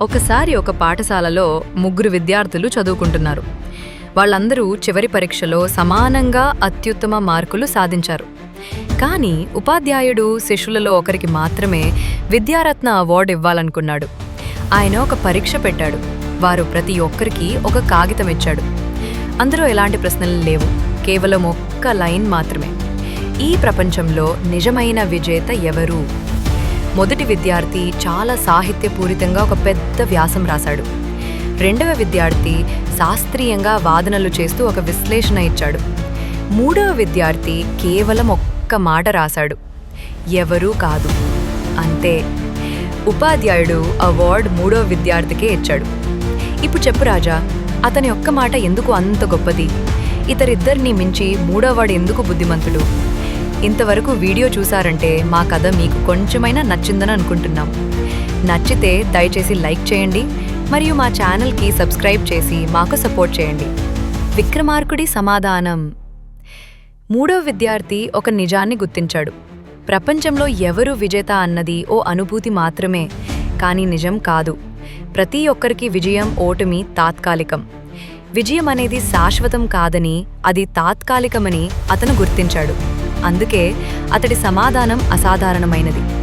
ఒకసారి ఒక పాఠశాలలో ముగ్గురు విద్యార్థులు చదువుకుంటున్నారు. వాళ్ళందరూ చివరి పరీక్షలో సమానంగా అత్యుత్తమ మార్కులు సాధించారు. కానీ ఉపాధ్యాయుడు శిష్యులలో ఒకరికి మాత్రమే విద్యారత్న అవార్డు ఇవ్వాలనుకున్నాడు. ఆయన ఒక పరీక్ష పెట్టాడు. వారు ప్రతి ఒక్కరికి ఒక కాగితం ఇచ్చాడు. అందులో ఎలాంటి ప్రశ్నలు లేవు. కేవలం ఒక్క లైన్ మాత్రమే. ఈ ప్రపంచంలో నిజమైన విజేత ఎవరు? మొదటి విద్యార్థి చాలా సాహిత్యపూరితంగా ఒక పెద్ద వ్యాసం రాశాడు. రెండవ విద్యార్థి శాస్త్రీయంగా వాదనలు చేస్తూ ఒక విశ్లేషణ ఇచ్చాడు. మూడవ విద్యార్థి కేవలం ఒక్క మాట రాశాడు. ఎవరూ కాదు. అంతే. ఉపాధ్యాయుడు అవార్డు మూడవ విద్యార్థికే ఇచ్చాడు. ఇప్పుడు చెప్పు రాజా అతని ఒక్క మాట ఎందుకు అంత గొప్పది? ఇతరిద్దరిని మించి మూడోవాడు ఎందుకు బుద్ధిమంతుడు? ఇంతవరకు వీడియో చూసారంటే మా కథ మీకు కొంచెమైనా నచ్చిందని అనుకుంటున్నాం. నచ్చితే దయచేసి లైక్ చేయండి మరియు మా ఛానల్కి సబ్స్క్రైబ్ చేసి మాకు సపోర్ట్ చేయండి. విక్రమార్కుడి సమాధానం. మూడో విద్యార్థి ఒక నిజాన్ని గుర్తించాడు. ప్రపంచంలో ఎవరు విజేత అన్నది ఓ అనుభూతి మాత్రమే కానీ నిజం కాదు. ప్రతి ఒక్కరికి విజయం ఓటమి తాత్కాలికం. విజయం అనేది శాశ్వతం కాదని అది తాత్కాలికమని అతను గుర్తించాడు. అందుకే అతడి సమాధానం అసాధారణమైనది.